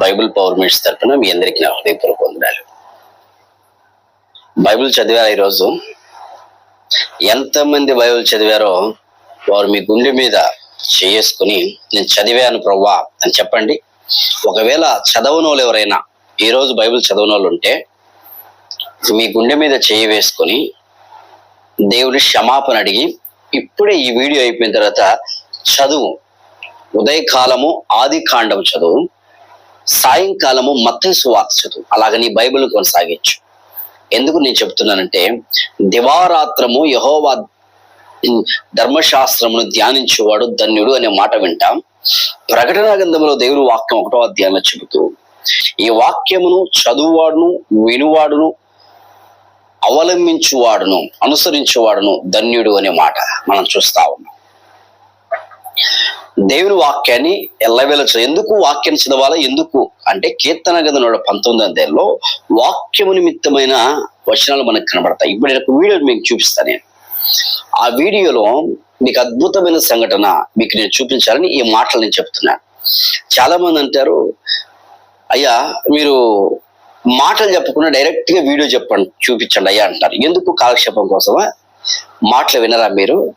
Bible power meets తరఫున మీ అందరికీ నా హృదయపూర్వక వందనాలు. బైబిల్ చదివారు ఈరోజు? ఎంతమంది బైబిల్ చదివారో వారు మీ గుండె మీద చేసుకుని నేను చదివాను ప్రవ్వా అని చెప్పండి. ఒకవేళ చదవని వాళ్ళు ఎవరైనా ఈ రోజు బైబిల్ చదవని వాళ్ళు ఉంటే మీ గుండె మీద చేయి వేసుకొని దేవుని క్షమాపణ అడిగి ఇప్పుడే ఈ వీడియో అయిపోయిన తర్వాత చదువు. ఉదయకాలము ఆది కాండం చదువు. సాయంకాలము మత్తయి సువార్త చదువు అలాగ నీ బైబిల్ కొనసాగించు. ఎందుకు నేను చెప్తున్నానంటే దివారాత్రము యహోవా ధర్మశాస్త్రమును ధ్యానించేవాడు ధన్యుడు అనే మాట వింటాం. ప్రకటన గ్రంథంలో దేవుని వాక్యం ఒకటో అధ్యాయంలో చెబుతూ ఈ వాక్యమును చదువువాడును వినువాడును అవలంబించువాడును అనుసరించేవాడును ధన్యుడు అనే మాట మనం చూస్తా ఉన్నాం. దేవుని వాక్యాన్ని ఎల్లవేళ ఎందుకు వాక్యం చదవాలా? ఎందుకు? అంటే కీర్తన గది నూట పంతొమ్మిది అధ్యాయంలో వాక్యము నిమిత్తమైన వచనాలు మనకు కనబడతాయి. ఇప్పుడు నేను ఒక వీడియో మీకు చూపిస్తాను నేను. ఆ వీడియోలో మీకు అద్భుతమైన సంఘటన మీకు నేను చూపించాలని ఈ మాటలు నేను చెప్తున్నాను చాలా మంది అంటారు అయ్యా మీరు మాటలు చెప్పకుండా డైరెక్ట్గా వీడియో చెప్పండి చూపించండి అయ్యా అంటారు. ఎందుకు? కాలక్షేపం కోసమా? మాటలు వినరా మీరు?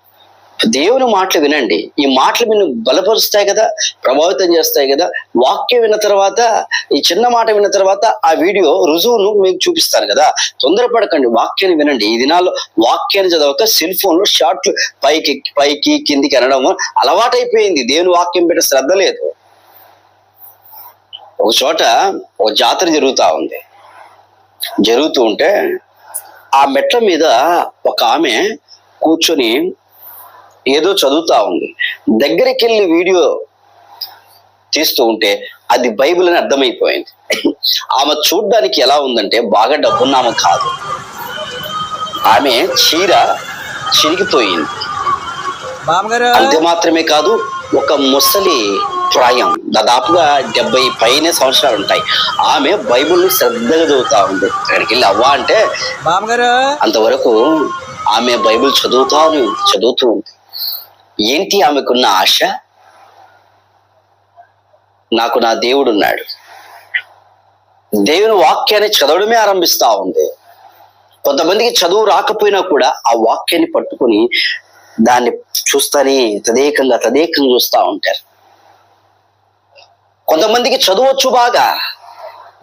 దేవుని మాటలు వినండి. ఈ మాటలు మీరు బలపరుస్తాయి కదా ప్రభావితం చేస్తాయి కదా. వాక్యం విన్న తర్వాత ఈ చిన్న మాట విన్న తర్వాత ఆ వీడియో రుజువును మీకు చూపిస్తాను కదా. తొందరపడకండి వాక్యాన్ని వినండి. ఈ దినాల్లో వాక్యాన్ని చదవక సెల్ ఫోన్లో షార్ట్లు పైకి పైకి కిందికి అనడం అలవాటైపోయింది. దేవుని వాక్యం పెట్టే శ్రద్ధ లేదు. ఒక చోట ఒక జాతర జరుగుతా ఉంది. జరుగుతూ ఉంటే ఆ మెట్ల మీద ఒక ఆమె కూర్చొని ఏదో చదువుతా ఉంది. దగ్గరికి వెళ్ళి వీడియో తీస్తూ ఉంటే అది బైబిల్ అని అర్థమైపోయింది. ఆమె చూడ్డానికి ఎలా ఉందంటే బాగా డబ్బున్న ఆమె కాదు. ఆమె చీర చిరిగిపోయింది. అంతే మాత్రమే కాదు ఒక ముసలి ప్రాయం దాదాపుగా డెబ్బై పైన సంవత్సరాలు ఉంటాయి. ఆమె బైబిల్ని శ్రద్ధగా చదువుతా ఉంది. అక్కడికి వెళ్ళి అవ్వా అంటే అంతవరకు ఆమె బైబిల్ చదువుతా ఉంది చదువుతూ ఉంది. ఏంటి ఆమెకున్న ఆశ? నాకు నా దేవుడు ఉన్నాడు దేవుని వాక్యాన్ని చదవడమే ఆరంభిస్తా ఉంది. కొంతమందికి చదువు రాకపోయినా కూడా ఆ వాక్యాన్ని పట్టుకొని దాన్ని చూస్తానే తదేకంగా తదేకంగా చూస్తా ఉంటారు. కొంతమందికి చదవచ్చు బాగా.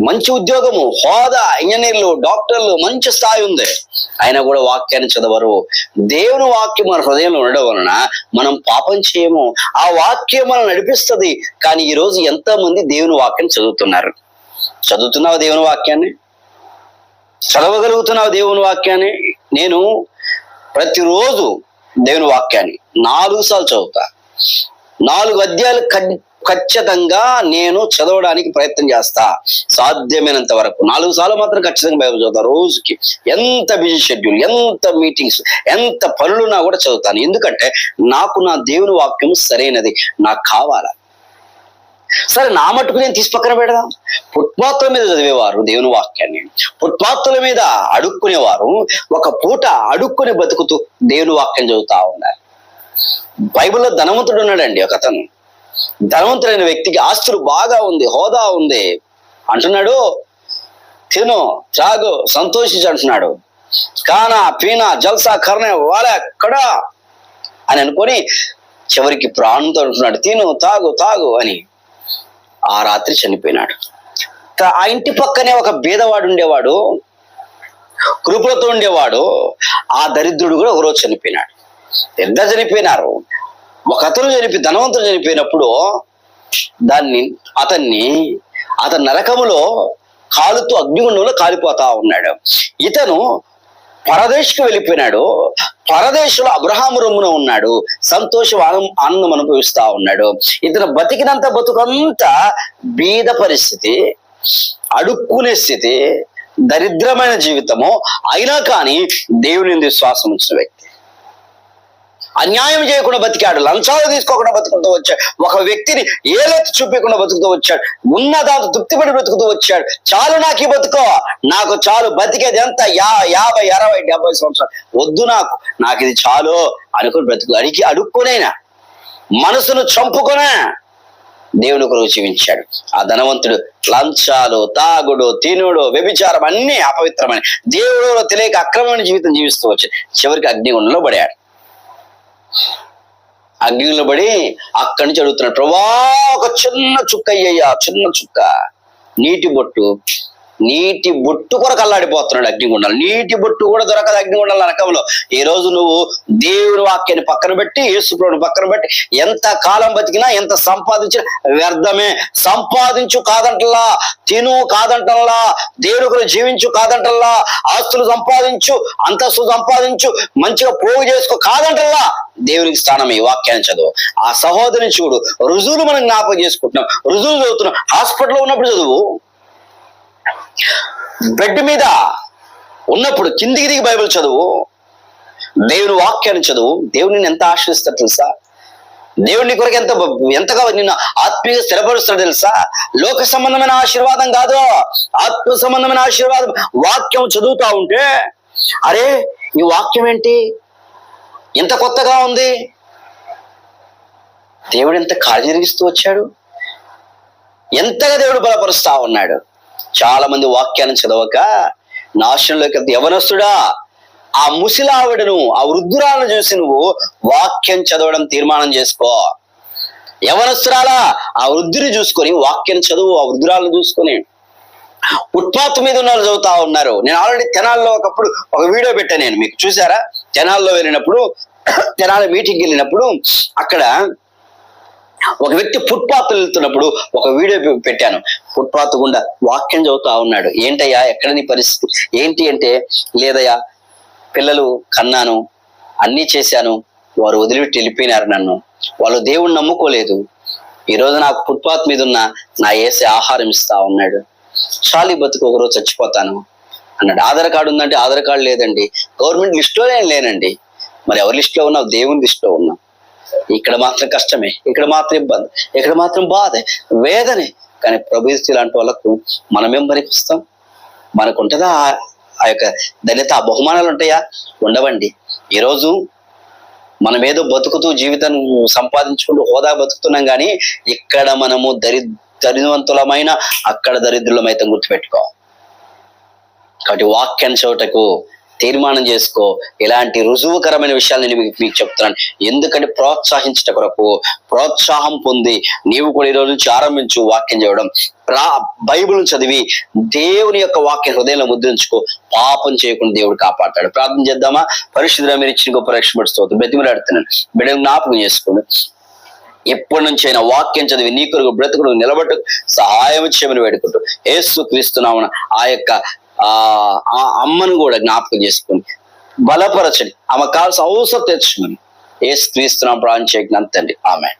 మంచి ఉద్యోగము హోదా ఇంజనీర్లు డాక్టర్లు మంచి స్థాయి ఉంది. అయినా కూడా వాక్యాన్ని చదవరు. దేవుని వాక్యం మన హృదయంలో ఉండడం వలన మనం పాపం చేయము. ఆ వాక్యం మనం నడిపిస్తుంది. కానీ ఈ రోజు మంది దేవుని వాక్యం చదువుతున్నారు? చదువుతున్నావు దేవుని వాక్యాన్ని? చదవగలుగుతున్నావు దేవుని వాక్యాన్ని? నేను ప్రతిరోజు దేవుని వాక్యాన్ని నాలుగు సార్లు చదువుతా. నాలుగు అధ్యాయాలు ఖ- ఖచ్చితంగా నేను చదవడానికి ప్రయత్నం చేస్తా. సాధ్యమైనంత వరకు. నాలుగు సార్లు మాత్రం ఖచ్చితంగా బైబుల్ చదువుతా. రోజుకి ఎంత బిజీ షెడ్యూల్ ఎంత మీటింగ్స్ ఎంత పనులున్నా కూడా చదువుతాను. ఎందుకంటే నాకు నా దేవుని వాక్యం సరైనది. నాకు కావాలా? సరే నా మట్టుకు నేను తీసి పక్కన పెడదాం. ఫుట్పాత్ల మీద చదివేవారు దేవుని వాక్యాన్ని. ఫుట్పాత్ల మీద అడుక్కునేవారు. ఒక పూట అడుక్కుని బతుకుతూ దేవుని వాక్యం చదువుతా ఉన్నారు. బైబిల్లో ధనవంతుడు ఉన్నాడండి ఒక అతను ధనవంతులైన వ్యక్తికి ఆస్తులు బాగా ఉంది హోదా ఉంది అంటున్నాడు. తిను త్రాగు సంతోషించు అంటున్నాడు. కానా పీనా జల్సా కర్ణ వాళ్ళ అని అనుకొని చివరికి ప్రాణంతో అంటున్నాడు. తిను తాగు తాగు అని. ఆ రాత్రి చనిపోయినాడు. త- ఆ ఇంటి పక్కనే ఒక బీదవాడు ఉండేవాడు కృపలతో ఉండేవాడు ఆ దరిద్రుడు కూడా ఒకరోజు చనిపోయినాడు. ఎంత చనిపోయినారు. ఒక అతను చనిపి ధనవంతుడు చనిపోయినప్పుడు దాన్ని అతన్ని అతని నరకములో కాలుతో అగ్నిగుండంలో కాలిపోతా ఉన్నాడు. ఇతను పరదేశకు వెళ్ళిపోయినాడు. పరదేశంలో అబ్రహాం రొమ్మున ఉన్నాడు. సంతోషం ఆనం- ఆనందం అనుభవిస్తా ఉన్నాడు. ఇతను బతికినంత బతుకంతా బీద పరిస్థితి అడుక్కునే స్థితి దరిద్రమైన జీవితము. అయినా కానీ దేవుని విశ్వాసం ఉంచిన వ్యక్తి అన్యాయం చేయకుండా బతికాడు లంచాలు తీసుకోకుండా బతుకుతూ వచ్చాడు ఒక వ్యక్తిని ఏలెత్తి చూపించకుండా బతుకుతూ వచ్చాడు ఉన్న దాంతో తృప్తిపడి బ్రతుకుతూ వచ్చాడు. చాలు నాకు ఈ బతుకో నాకు చాలు బతికేది ఎంత? యా యాభై అరవై డెబ్బై సంవత్సరాలు. వద్దు నాకు నాకు ఇది చాలు అనుకుని బ్రతుకు అడిగి అడుక్కునైనా? మనసును చంపుకునే దేవుని కొరకు జీవించాడు ఆ ధనవంతుడు లంచాలు తాగుడు తినుడు వ్యభిచారం అన్ని అపవిత్రమైన దేవుడు తెలియక అక్రమమైన జీవితం జీవిస్తూ వచ్చాడు. చివరికి అగ్నిగుండంలో పడాడు. అగ్నిలో పడి అక్కడి నుంచి అడుగుతున్నాడు ప్రభా ఒక చిన్న చుక్క అయ్యయ్యా చిన్న చుక్క. నీటి బొట్టు. నీటి బొట్టు కొరకు అల్లాడిపోతున్నాడు అగ్నిగుండాలు. నీటి బొట్టు కూడా దొరకదు అగ్నిగుండాల నరకంలో. ఈ రోజు నువ్వు దేవుని వాక్యాన్ని పక్కన పెట్టి యేసుప్రభుని పక్కన పెట్టి ఎంత కాలం బతికినా ఎంత సంపాదించినా వ్యర్థమే. సంపాదించు కాదంటల్లా తిను కాదంటల్లా దేవుని జీవించు కాదంటల్లా ఆస్తులు సంపాదించు అంతస్తు సంపాదించు మంచిగా పోగు చేసుకో కాదంటల్లా. దేవునికి స్థానం ఈ వాక్యాన్ని చదువు. ఆ సహోదరిని చూడు రుజువులు మనం జ్ఞాపకం చేసుకుంటున్నాం. రుజువులు చదువుతున్నాం. హాస్పిటల్లో ఉన్నప్పుడు చదువు. బెడ్ మీద ఉన్నప్పుడు కిందికి దిగి బైబిల్ చదువు దేవుని వాక్యాన్ని చదువు దేవుని ఎంత ఆశ్రయిస్తాడు తెలుసా? దేవుని కొరకు ఎంత ఎంతగా నిన్ను ఆత్మీయ స్థిరపరుస్తాడు తెలుసా? లోక సంబంధమైన ఆశీర్వాదం కాదు. ఆత్మ సంబంధమైన ఆశీర్వాదం వాక్యం చదువుతా ఉంటే అరే ఈ వాక్యం ఏంటి? ఎంత కొత్తగా ఉంది. దేవుడు ఎంత కార్యం వచ్చాడు? ఎంతగా దేవుడు బలపరుస్తా ఉన్నాడు? చాలా మంది వాక్యాన్ని చదవక నాశనంలోకి వెళ్తే యవనస్తుడా ఆ ముసిలావిడను ఆ వృద్ధురాలను చూసి నువ్వు వాక్యం చదవడం తీర్మానం చేసుకో. యవనస్తురాలా ఆ వృద్ధుని చూసుకొని వాక్యం చదువు ఆ వృద్ధురాలను చూసుకొని ఫుట్పాత్ మీద ఉన్న చదువుతా ఉన్నారు. నేను ఆల్రెడీ తెనాల్లో ఒకప్పుడు ఒక వీడియో పెట్టాను నేను మీకు చూసారా? తెనాల్లో వెళ్ళినప్పుడు తెనాల మీటింగ్కి వెళ్ళినప్పుడు అక్కడ ఒక వ్యక్తి ఫుట్పాత్ వెళ్తున్నప్పుడు ఒక వీడియో పెట్టాను. ఫుట్పాత్ గుండా వాక్యం చదువుతా ఉన్నాడు. ఏంటయ్యా ఎక్కడ నీ పరిస్థితి? ఏంటి అంటే లేదయ్యా పిల్లలు కన్నాను అన్నీ చేశాను వారు వదిలిపెట్టి వెళ్ళిపోయినారు నన్ను. వాళ్ళు దేవుణ్ణి నమ్ముకోలేదు. ఈ రోజు నాకు ఫుట్పాత్ మీద ఉన్న నా ఏసే ఆహారం ఇస్తా ఉన్నాడు. చాలీ బతుకు ఒకరోజు చచ్చిపోతాను. అన్నాడు. ఆధార్ కార్డు ఉందంటే ఆధార్ కార్డు లేదండి. గవర్నమెంట్ లిస్టులో నేను లేనండి. మరి ఎవరి లిస్టులో ఉన్నావు? దేవుని లిస్టులో ఉన్నావు. ఇక్కడ మాత్రం కష్టమే ఇక్కడ మాత్రం ఇబ్బంది ఇక్కడ మాత్రం బాధే వేదనే. కానీ ప్రభు ఇలాంటి వాళ్ళకు మనమేం పనికిస్తాం మనకు ఉంటుందా ఆ- యొక్క ధన్యత బహుమానాలు ఉంటాయా ఉండవండి. ఈరోజు మనం ఏదో బతుకుతూ జీవితాన్ని సంపాదించుకుంటూ హోదా బతుకుతున్నాం కానీ ఇక్కడ మనము దరి దరిద్రవంతులమైన అక్కడ దరిద్రులమైతే గుర్తుపెట్టుకో. కాబట్టి వాక్యాన్ని చోటకు తీర్మానం చేసుకో. ఇలాంటి రుజువుకరమైన విషయాలు నేను మీకు మీకు చెప్తున్నాను. ఎందుకంటే ప్రోత్సహించట కొరకు ప్రోత్సాహం పొంది నీవు కూడా ఈరోజు నుంచి ఆరంభించు వాక్యం చేయడం. ప్రా బైబిల్ చదివి దేవుని యొక్క వాక్యం హృదయంలో ముద్రించుకో. పాపం చేయకుండా దేవుడు కాపాడతాడు. ప్రార్థన చేద్దామా? పరిశుద్ధ మీరు ఇచ్చిన గొప్ప రక్షణ స్తోత్రం. బతిమలాడుతున్నాను బిడ్డలు జ్ఞాపకం చేసుకోండి. ఎప్పటి నుంచి అయినా వాక్యం చదివి నీ కొరకు బ్రతుకుడు నిలబట్టు సహాయం చేయమని వేడుకుంటూ. ఏసు క్రీస్తున్నామని ఆ యొక్క ఆ ఆ అమ్మను కూడా జ్ఞాపకం చేసుకుని బలపరచండి. ఆమె కావాల్సిన అవసరం తెచ్చుకుని ఏసు క్రీస్తున్నాం ప్రాణం చేయకుండా అంతండి ఆమె